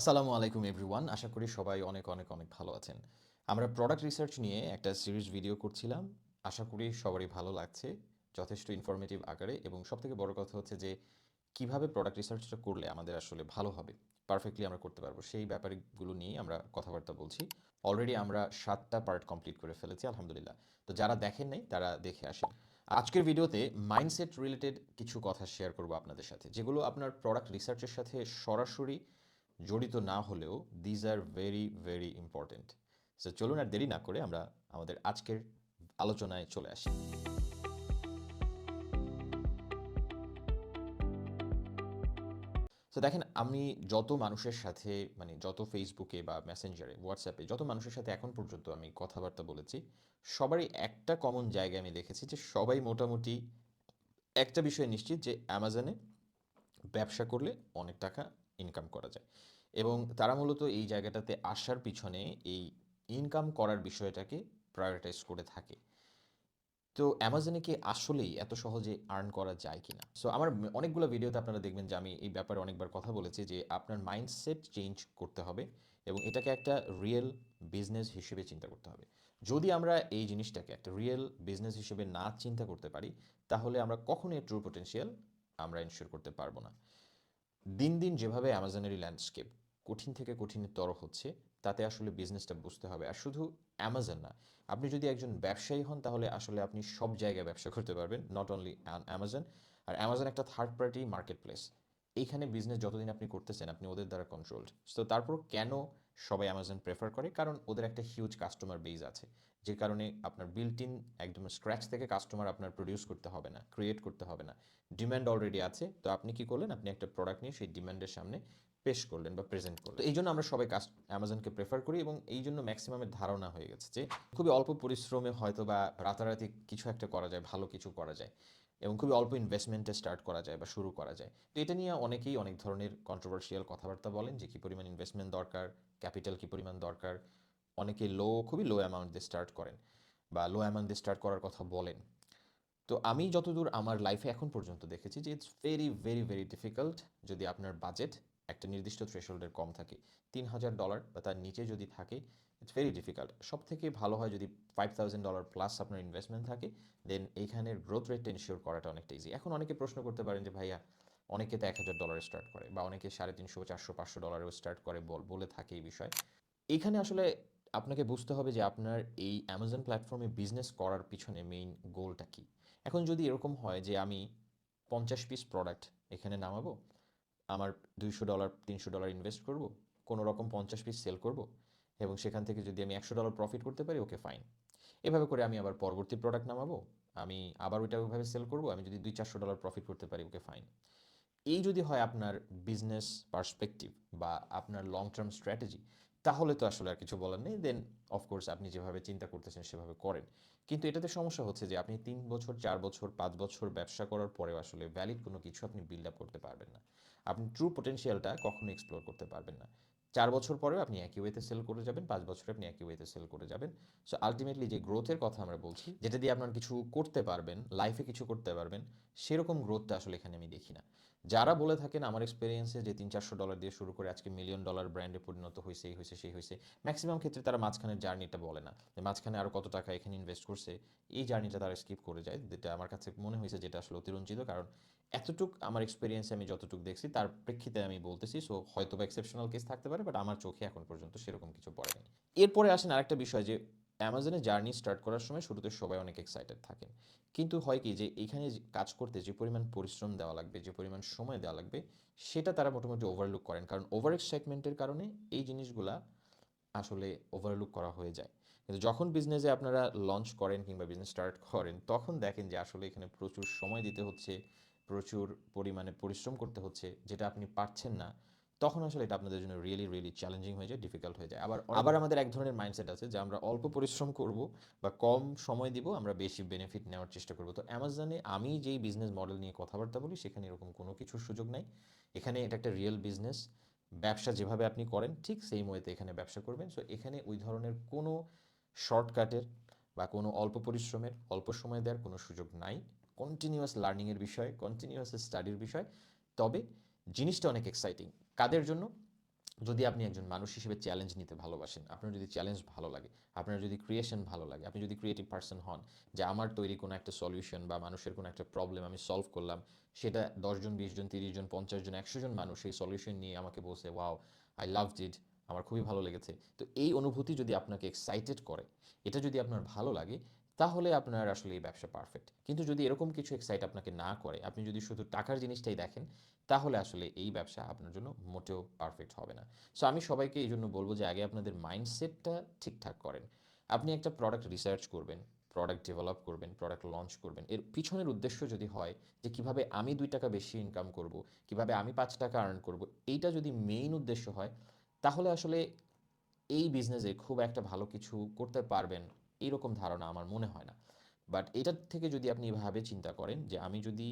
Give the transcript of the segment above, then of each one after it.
আসসালামু আলাইকুম এভরিওয়ান আশা করি সবাই অনেক অনেক অনেক ভালো আছেন। আমরা প্রোডাক্ট রিসার্চ নিয়ে একটা সিরিজ ভিডিও করছিলাম। আশা করি সবারই ভালো লাগছে, যথেষ্ট ইনফরমেটিভ আকারে। এবং সবথেকে বড় কথা হচ্ছে যে, কীভাবে প্রোডাক্ট রিসার্চটা করলে আমাদের আসলে ভালো হবে পারফেক্টলি আমরা করতে পারব, সেই ব্যাপারগুলো নিয়ে আমরা কথাবার্তা বলছি। অলরেডি আমরা সাতটা পার্ট কমপ্লিট করে ফেলেছি, আলহামদুলিল্লাহ। তো যারা দেখেন নাই, তারা দেখে আসেন। আজকের ভিডিওতে মাইন্ডসেট রিলেটেড কিছু কথা শেয়ার করব আপনাদের সাথে, যেগুলো আপনার প্রোডাক্ট রিসার্চের সাথে সরাসরি জড়িত না হলেও these are very very important so চলুন আর দেরি না করে আমরা আমাদের আজকের আলোচনায় চলে আসি। তো দেখেন, আমি যত মানুষের সাথে মানে যত ফেসবুকে বা মেসেঞ্জারে হোয়াটসঅ্যাপে যত মানুষের সাথে এখন পর্যন্ত আমি কথাবার্তা বলেছি, সবারই একটা কমন জায়গায় আমি দেখেছি যে সবাই মোটামুটি একটা বিষয় নিশ্চিত যে অ্যামাজনে ব্যবসা করলে অনেক টাকা ইনকাম করা যায়। এবং তারা মূলত এই জায়গাটাতে আসার পিছনে এই ইনকাম করার বিষয়টাকে প্রায়োরিটাইজ করে থাকে। তো অ্যামাজনে কি আসলেই এত সহজে আর্ন করা যায় কিনা? সো আমার অনেকগুলো ভিডিওতে আপনারা দেখবেন যে আমি এই ব্যাপারে অনেকবার কথা বলেছি যে আপনার মাইন্ডসেট চেঞ্জ করতে হবে এবং এটাকে একটা রিয়েল বিজনেস হিসেবে চিন্তা করতে হবে। যদি আমরা এই জিনিসটাকে একটা রিয়েল বিজনেস হিসেবে না চিন্তা করতে পারি, তাহলে আমরা কখনোই ট্রু পটেনশিয়াল আমরা এনশিওর করতে পারব না। দিন দিন যেভাবে অ্যামাজনেরই ল্যান্ডস্কেপ কঠিন থেকে কঠিনতর হচ্ছে, তাতে আসলে বিজনেসটা বুঝতে হবে। আর শুধু অ্যামাজন না, আপনি যদি একজন ব্যবসায়ী হন, তাহলে আসলে আপনি সব জায়গায় ব্যবসা করতে পারবেন নট অনলি অ্যামাজন আর অ্যামাজন একটা থার্ড পার্টি মার্কেট প্লেস এইখানে বিজনেস যতদিন আপনি করতেছেন, আপনি ওদের দ্বারা কন্ট্রোলড তো তারপর কেন সবাই অ্যামাজন প্রেফার করে? কারণ ওদের একটা হিউজ কাস্টমার বেজ আছে, যে কারণে আপনার বিল্ট ইন একদম স্ক্র্যাচ থেকে কাস্টমার আপনার প্রডিউস করতে হবে না ক্রিয়েট করতে হবে না। ডিম্যান্ড অলরেডি আছে, তো আপনি কি করলেন? আপনি একটা প্রোডাক্ট নিয়ে সেই ডিমান্ডের সামনে পেশ করলেন বা প্রেজেন্ট করলেন। তো এই জন্য আমরা সবাই কাস্ট অ্যামাজনকে প্রেফার করি এবং এই জন্য ম্যাক্সিমামের ধারণা হয়ে গেছে যে খুবই অল্প পরিশ্রমে হয়তো বা রাতারাতি কিছু একটা করা যায়, ভালো কিছু করা যায় এবং খুবই অল্প ইনভেস্টমেন্টে স্টার্ট করা যায় বা শুরু করা যায়। তো এটা নিয়ে অনেকেই অনেক ধরনের কন্ট্রোভার্সিয়াল কথাবার্তা বলেন যে কী পরিমাণ ইনভেস্টমেন্ট দরকার ক্যাপিটাল কী পরিমাণ দরকার। অনেকে লো খুবই লো অ্যামাউন্ট দিয়ে স্টার্ট করেন বা লো অ্যামাউন্ট দিয়ে স্টার্ট করার কথা বলেন। তো আমি যতদূর আমার লাইফে এখন পর্যন্ত দেখেছি যে it's very very very difficult যদি আপনার বাজেট একটা নির্দিষ্ট থ্রেশোল্ডের কম থাকে। তিন হাজার ডলার বা তার নিচে যদি থাকে ইটস ভেরি ডিফিকাল্ট সব থেকে ভালো হয় যদি ফাইভ থাউজেন্ড ডলার প্লাস আপনার ইনভেস্টমেন্ট থাকে দেন এইখানের গ্রোথ রেটটা ইনশিওর করাটা অনেকটা ইজি এখন অনেকে প্রশ্ন করতে পারেন যে, ভাইয়া, অনেকে তো এক হাজার ডলারে স্টার্ট করে বা অনেকে সাড়ে তিনশো, চারশো, পাঁচশো ডলারেও স্টার্ট করে বল- বলে থাকে এই বিষয়। এইখানে আসলে আপনাকে বুঝতে হবে যে, আপনার এই অ্যামাজন প্ল্যাটফর্মে বিজনেস করার পিছনে মেইন গোলটা কী? এখন যদি এরকম হয় যে, আমি পঞ্চাশ পিস প্রোডাক্ট এখানে নামাবো আমার দুইশো ডলার, তিনশো ডলার ইনভেস্ট করব কোনো রকম পঞ্চাশ পিস সেল করব এবং সেখান থেকে যদি আমি একশো ডলার প্রফিট করতে পারি ওকে ফাইন এভাবে করে আমি আবার পরবর্তী প্রোডাক্ট নামাবো, আমি আবার ওইটা ওইভাবে সেল করব, আমি যদি দুই চারশো ডলার প্রফিট করতে পারি ওকে ফাইন এই যদি হয় আপনার বিজনেস পার্সপেক্টিভ বা আপনার লং টার্ম স্ট্র্যাটেজি তাহলে তো আসলে আর কিছু বলার নেই। দেন অফকোর্স আপনি যেভাবে চিন্তা করতেছেন, সেভাবে করেন। কিন্তু এটাতে সমস্যা হচ্ছে যে, আপনি তিন বছর, চার বছর, পাঁচ বছর ব্যবসা করার পরেও আসলে ভ্যালিড কোনো কিছু আপনি বিল্ড আপ করতে পারবেন না। আপনি ট্রু পোটেন্সিয়ালটা কখনো এক্সপ্লোর করতে পারবেন না। চার বছর পরেও আপনি একই ওয়েতে সেল করে যাবেন, পাঁচ বছরে আপনি একই ওয়েতে সেল করে যাবেন। সো আলটিমেটলি যে গ্রোথের কথা আমরা বলছি, যেটা দিয়ে আপনার কিছু করতে পারবেন লাইফে কিছু করতে পারবেন, সেরকম গ্রোথটা আসলে এখানে আমি দেখি না। যারা বলে থাকেন, আমার এক্সপিরিয়েন্সে যে তিন চারশো ডলার দিয়ে শুরু করে আজকে মিলিয়ন ডলার ব্র্যান্ডে পরিণত হয়েছে, এই হয়েছে, সেই হয়েছে ম্যাক্সিমাম ক্ষেত্রে তারা মাঝখানের জার্নিটা বলে না। যে মাঝখানে আরও কত টাকা এখানে ইনভেস্ট করছে, এই জার্নিটা তারা স্কিপ করে যায়। যেটা আমার কাছে মনে হয়েছে, যেটা আসলে অতিরঞ্জিত, কারণ এতটুক আমার এক্সপিরিয়েন্সে আমি যতটুক দেখছি, তার প্রেক্ষিতে আমি বলতেছি সো হয়তো বা এক্সেপশনাল কেস থাকতে পারে বাট আমার চোখে এখন পর্যন্ত সেরকম কিছু পড়েনি। এরপরে আসেন আরেকটা বিষয় যে অ্যামাজনে জার্নি স্টার্ট করার সময় শুরুতে সবাই অনেক এক্সাইটেড থাকেন। কিন্তু হয় কি যে, এখানে কাজ করতে যে পরিমাণ পরিশ্রম দেওয়া লাগবে, যে পরিমাণ সময় দেওয়া লাগবে, সেটা তারা মোটামুটি ওভারলুক করেন। কারণ ওভার এক্সাইটমেন্টের কারণে এই জিনিসগুলা আসলে ওভারলুক করা হয়ে যায়। কিন্তু যখন বিজনেসে আপনারা লঞ্চ করেন কিংবা বিজনেস স্টার্ট করেন, তখন দেখেন যে আসলে এখানে প্রচুর সময় দিতে হচ্ছে প্রচুর পরিমাণে পরিশ্রম করতে হচ্ছে যেটা আপনি পারছেন না তখন আসলে এটা আপনাদের জন্য রিয়েলি রিয়েলি চ্যালেঞ্জিং হয়ে যায় ডিফিকাল্ট হয়ে যায়। আবার আবার আমাদের এক ধরনের মাইন্ডসেট আছে যে আমরা অল্প পরিশ্রম করব বা কম সময় দিব আমরা বেশি বেনিফিট নেওয়ার চেষ্টা করব। তো অ্যামাজনে আমি যেই বিজনেস মডেল নিয়ে কথাবার্তা বলি সেখানে এরকম কোনো কিছুর সুযোগ নাই। এখানে এটা একটা রিয়েল বিজনেস ব্যবসা যেভাবে আপনি করেন ঠিক সেই ওয়েতে এখানে ব্যবসা করবেন। সো এখানে ওই ধরনের কোনো শর্টকাটের বা কোনো অল্প পরিশ্রমের অল্প সময় দেওয়ার কোনো সুযোগ নাই। কন্টিনিউয়াস লার্নিংয়ের বিষয় কন্টিনিউয়াস স্টাডির বিষয়। তবে জিনিসটা অনেক এক্সাইটিং কাদের জন্য? যদি আপনি একজন মানুষ হিসেবে চ্যালেঞ্জ নিতে ভালোবাসেন, আপনার যদি চ্যালেঞ্জ ভালো লাগে, আপনার যদি ক্রিয়েশন ভালো লাগে, আপনি যদি ক্রিয়েটিভ পার্সন হন, যে আমার তৈরি কোনো একটা সলিউশন বা মানুষের কোনো একটা প্রবলেম আমি সলভ করলাম, সেটা দশজন বিশ জন, তিরিশ জন, পঞ্চাশ জন, একশো জন মানুষ এই সলিউশন নিয়ে আমাকে বলছে ওয়াও আই লাভ ইট আমার খুবই ভালো লেগেছে। তো এই অনুভূতি যদি আপনাকে এক্সাইটেড করে, এটা যদি আপনার ভালো লাগে তাহলে আপনার আসলে এই ব্যবসা পারফেক্ট কিন্তু যদি এরকম কিছু এক্সাইট আপনাকে না করে, আপনি যদি শুধু টাকার জিনিসটাই দেখেন, তাহলে আসলে এই ব্যবসা আপনার জন্য মোটেও পারফেক্ট হবে না। সো আমি সবাইকে এই জন্য বলব যে আগে আপনাদের মাইন্ডসেটটা ঠিকঠাক করেন। আপনি একটা প্রোডাক্ট রিসার্চ করবেন প্রোডাক্ট ডেভেলপ করবেন প্রোডাক্ট লঞ্চ করবেন। এর পিছনের উদ্দেশ্য যদি হয় যে কীভাবে আমি দুই টাকা বেশি ইনকাম করব, কীভাবে আমি পাঁচ টাকা আর্ন করব, এইটা যদি মেইন উদ্দেশ্য হয়, তাহলে আসলে এই বিজনেসে খুব একটা ভালো কিছু করতে পারবেন এইরকম ধারণা আমার মনে হয় না। বাট এটার থেকে যদি আপনি এভাবে চিন্তা করেন যে আমি যদি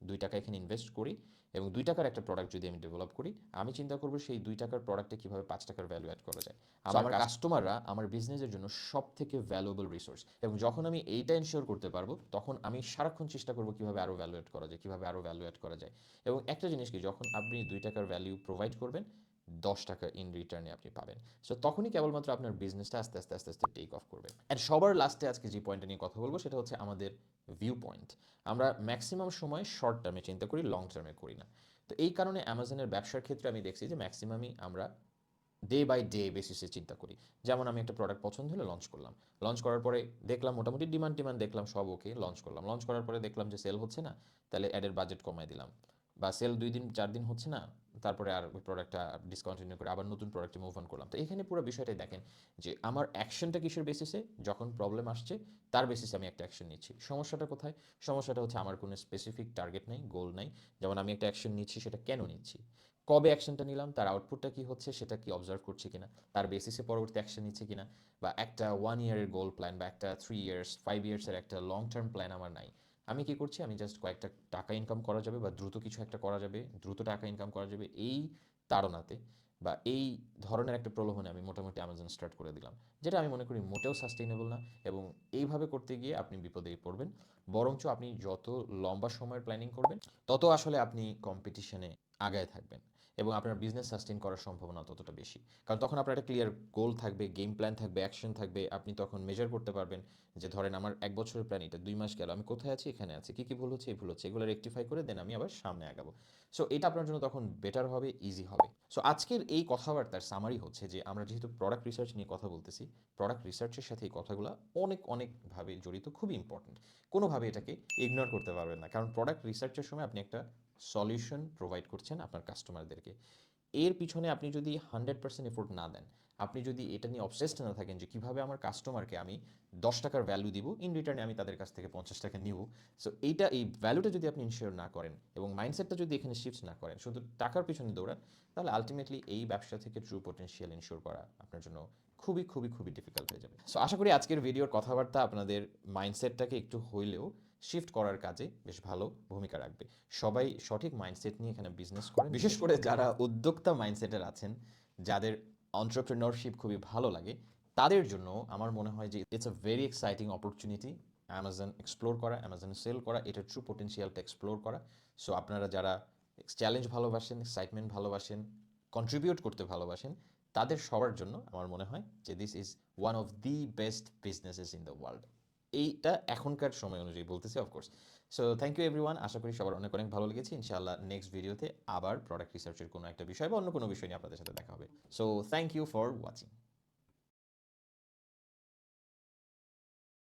দুই টাকা এখানে ইনভেস্ট করি এবং দুই টাকার একটা প্রোডাক্ট যদি আমি ডেভেলপ করি আমি চিন্তা করব সেই দুই টাকার প্রোডাক্টে কীভাবে পাঁচ টাকার ভ্যালু অ্যাড করা যায়। আমার কাস্টমাররা আমার বিজনেসের জন্য সব থেকে ভ্যালুয়েবল রিসোর্স এবং যখন আমি এইটা এনশিওর করতে পারব তখন আমি সারাক্ষণ চেষ্টা করব কীভাবে আরও ভ্যালু অ্যাড করা যায় কীভাবে আরও ভ্যালু অ্যাড করা যায়। এবং একটা জিনিস কি যখন আপনি দুই টাকার ভ্যালু প্রোভাইড করবেন দশ টাকা ইন রিটার্নে আপনি পাবেন। সো তখনই কেবলমাত্র আপনার বিজনেসটা আস্তে আস্তে আস্তে আস্তে টেক অফ করবে। অ্যান্ড সবার লাস্টে আজকে যে পয়েন্টটা নিয়ে কথা বলব, সেটা হচ্ছে আমাদের ভিউ পয়েন্ট আমরা ম্যাক্সিমাম সময় শর্ট টার্মে চিন্তা করি লং টার্মে করি না। তো এই কারণে অ্যামাজনের ব্যবসার ক্ষেত্রে আমি দেখছি যে ম্যাক্সিমামই আমরা ডে বাই ডে বেসিসে চিন্তা করি। যেমন আমি একটা প্রোডাক্ট পছন্দ হলে লঞ্চ করলাম। লঞ্চ করার পরে দেখলাম মোটামুটি ডিমান্ড ডিমান্ড দেখলাম, সব ওকে লঞ্চ করলাম। লঞ্চ করার পরে দেখলাম যে সেল হচ্ছে না, তাহলে অ্যাডের বাজেট কমায় দিলাম। বা সেল দুই দিন, চার দিন হচ্ছে না, তারপরে আর ওই প্রোডাক্টটা ডিসকন্টিনিউ করে আবার নতুন প্রোডাক্টে মুভ অন করলাম। তো এখানে পুরো বিষয়টাই দেখেন যে আমার অ্যাকশনটা কিসের বেসিসে যখন প্রবলেম আসছে, তার বেসিসে আমি একটা অ্যাকশন নিচ্ছি। সমস্যাটা কোথায়? সমস্যাটা হচ্ছে আমার কোনো স্পেসিফিক টার্গেট নেই গোল নাই। যেমন আমি একটা অ্যাকশন নিচ্ছি, সেটা কেন নিচ্ছি? কবে অ্যাকশনটা নিলাম? তার আউটপুটটা কি হচ্ছে? সেটা কি অবজার্ভ করছি কিনা? তার বেসিসে পরবর্তী অ্যাকশন নিচ্ছে কিনা? বা একটা ওয়ান ইয়ারের গোল প্ল্যান বা একটা থ্রি ইয়ার্স ফাইভ ইয়ার্সের একটা লং টার্ম প্ল্যান আমার নাই। আমি কি করছি? আমি জাস্ট কয়েকটা টাকা ইনকাম করা যাবে বা দ্রুত কিছু একটা করা যাবে, দ্রুত টাকা ইনকাম করা যাবে এই তাড়নাতে বা এই ধরনের একটা প্রলোভনে আমি মোটামুটি অ্যামাজন স্টার্ট করে দিলাম। যেটা আমি মনে করি মোটেও সাস্টেইনেবল না এবং এইভাবে করতে গিয়ে আপনি বিপদে পড়বেন। বরঞ্চ আপনি যত লম্বা সময়ের প্ল্যানিং করবেন, তত আসলে আপনি কম্পিটিশনে আগায় থাকবেন। এবং আপনার বিজনেস সাস্টেন করার সম্ভাবনা ততটা বেশি। কারণ তখন আপনার একটা ক্লিয়ার গোল থাকবে গেম প্ল্যান থাকবে অ্যাকশন থাকবে, আপনি তখন মেজার করতে পারবেন যে ধরেন আমার এক বছরের প্ল্যান এটা, দুই মাস গেল, আমি কোথায় আছি, এখানে আছি, কী কী ভুল হচ্ছে, এই ভুল হচ্ছে, এগুলো রেকটিফাই করে দেন আমি আবার সামনে আগাবো। সো এটা আপনার জন্য তখন বেটার হবে ইজি হবে। সো আজকের এই কথাবার্তার সামারি হচ্ছে যে আমরা যেহেতু প্রোডাক্ট রিসার্চ নিয়ে কথা বলতেছি প্রোডাক্ট রিসার্চের সাথে এই কথাগুলো অনেক, অনেকভাবে জড়িত, খুবই ইম্পর্টেন্ট কোনোভাবে এটাকে ইগনোর করতে পারবেন না। কারণ প্রোডাক্ট রিসার্চের সময় আপনি একটা সলিউশন প্রোভাইড করছেন আপনার কাস্টমারদেরকে। এর পিছনে আপনি যদি হান্ড্রেড পার্সেন্ট এফোর্ট না দেন, আপনি যদি এটা নিয়ে অবসেসড না থাকেন যে কীভাবে আমার কাস্টমারকে আমি দশ টাকার ভ্যালু দিব ইন রিটার্নে আমি তাদের কাছ থেকে পঞ্চাশ টাকা নিব। সো এইটা, এই ভ্যালুটা যদি আপনি ইনশিওর না করেন এবং মাইন্ডসেটটা যদি এখানে শিফট না করেন, শুধু টাকার পিছনে দৌড়ান, তাহলে আলটিমেটলি এই ব্যবসা থেকে ট্রু পোটেন্সিয়াল ইনশিওর করা আপনার জন্য খুবই খুবই খুবই ডিফিকাল্ট হয়ে যাবে। সো আশা করি আজকের ভিডিওর কথাবার্তা আপনাদের মাইন্ডসেটটাকে একটু হইলেও শিফট করার কাজে বেশ ভালো ভূমিকা রাখবে। সবাই সঠিক মাইন্ডসেট নিয়ে এখানে বিজনেস করেন। বিশেষ করে যারা উদ্যোক্তা মাইন্ডসেটের আছেন, যাদের অন্টারপ্রেনারশিপ খুবই ভালো লাগে, তাদের জন্য আমার মনে হয় যে it's a very exciting opportunity Amazon explore করা অ্যামাজন সেল করা এটার ট্রু পোটেন্সিয়ালটা এক্সপ্লোর করা। সো আপনারা যারা চ্যালেঞ্জ ভালোবাসেন এক্সাইটমেন্ট ভালোবাসেন কন্ট্রিবিউট করতে ভালোবাসেন, তাদের সবার জন্য আমার মনে হয় যে this is one of the best businesses in the world এইটা এখনকার সময় অনুযায়ী বলতেছি of course so thank you everyone আশা করি সবার অনেক অনেক ভালো লেগেছে। ইনশাআল্লাহ নেক্সট ভিডিওতে আবার প্রোডাক্ট রিসার্চের কোনো একটা বিষয় বা অন্য কোনো বিষয় নিয়ে আপনাদের সাথে দেখা হবে। So thank you for watching